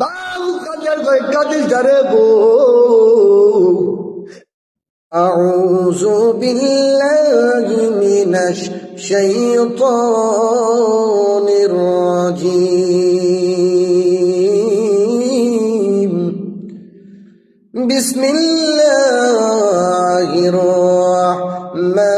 বাবু কাজার কয় কাদিল যারে গো أعوذ بالله من الشيطان الرجيم بسم الله الرحمن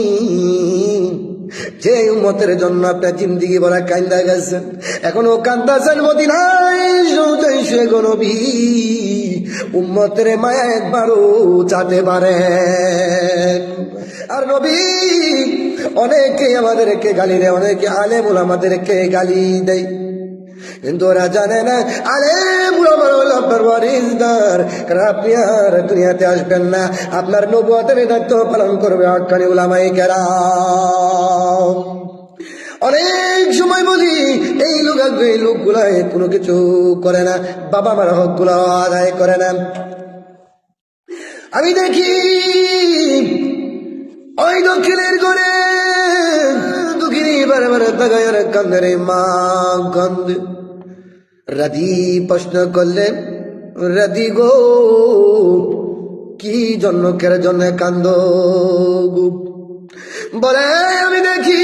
যে উম্মতের জন্য আপনার জিন্দিগি বলা কান্দা গেছেন। এখন ও কান্দাছেন মদিনায় শুয়ে শুয়ে গো নবী। উম্মতের মায়া একবারও চাতে পারে। আর নবী, অনেকে আমাদেরকে গালি দেয়, অনেকে আলেমুল আমাদেরকে গালি দেয়। কিন্তু ওরা জানে না। আরে আপনার ওয়ারিসদার কারণ দুনিয়াতে আসবেন না? আপনার নবুয়াতের দায়িত্ব পালন করবে হকানি উলামাই কেরাম। অনেক সময় বলি, এই লোক এই লোকগুলাই কোনো কিছু করে না, বাবা মার হকগুলো আদায় করে না। আমি দেখি, ওই দক্ষিণের করে দুঃখিনী বারে বারে তাগায় কান্দে রে মা কান্দে। রাধি প্রশ্ন করলে, রাধি গো, কি জন্য কের জন্য কান্দ বলে, আমি দেখি,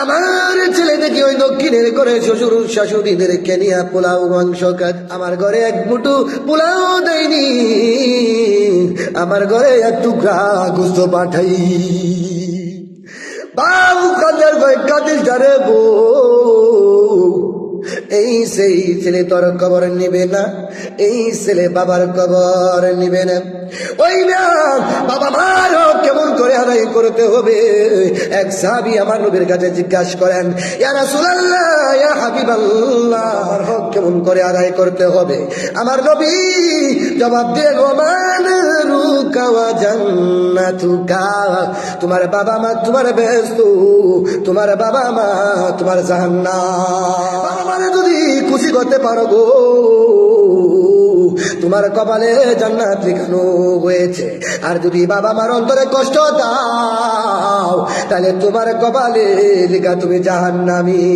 আমার ছেলে দেখি ওই দক্ষিণের ঘরে শ্বশুর, শাশুড়িদের কেনিয়া পোলাও, মাংস খাত আমার ঘরে এক মুঠু পোলাও দেয়নি, আমার ঘরে এক টুকরা গুস্ত পাঠাই। বাবু কাদের কাদিল যারে গো এই সেই ছেলে তোর কবর নিবে না, এই ছেলে বাবার কবর নিবে না। ওই বাবা মার কেমন করে আদায় করতে হবে? এক সাহাবি আমার নবীর কাছে জিজ্ঞাসা করেন, ইয়া রাসূলুল্লাহ, ইয়া হাবিবাল্লাহ, আমার হক কেমন করে আদায় করতে হবে? আমার নবী জবাব দিয়ে গোমান রুকাওয়া জান্নাতুকা, তোমার বাবা মা, তোমার ব্যস্ত, তোমার বাবা মা, তোমার জাহান্নাম। মানে খুশি করতে পারো গো। তোমার কপালে জান্নাত লেখানো হয়েছে। আর যদি বাবা মার অন্তরে কষ্ট দাও, তাহলে তোমার কপালে লেখা তুমি জাহান্নামী।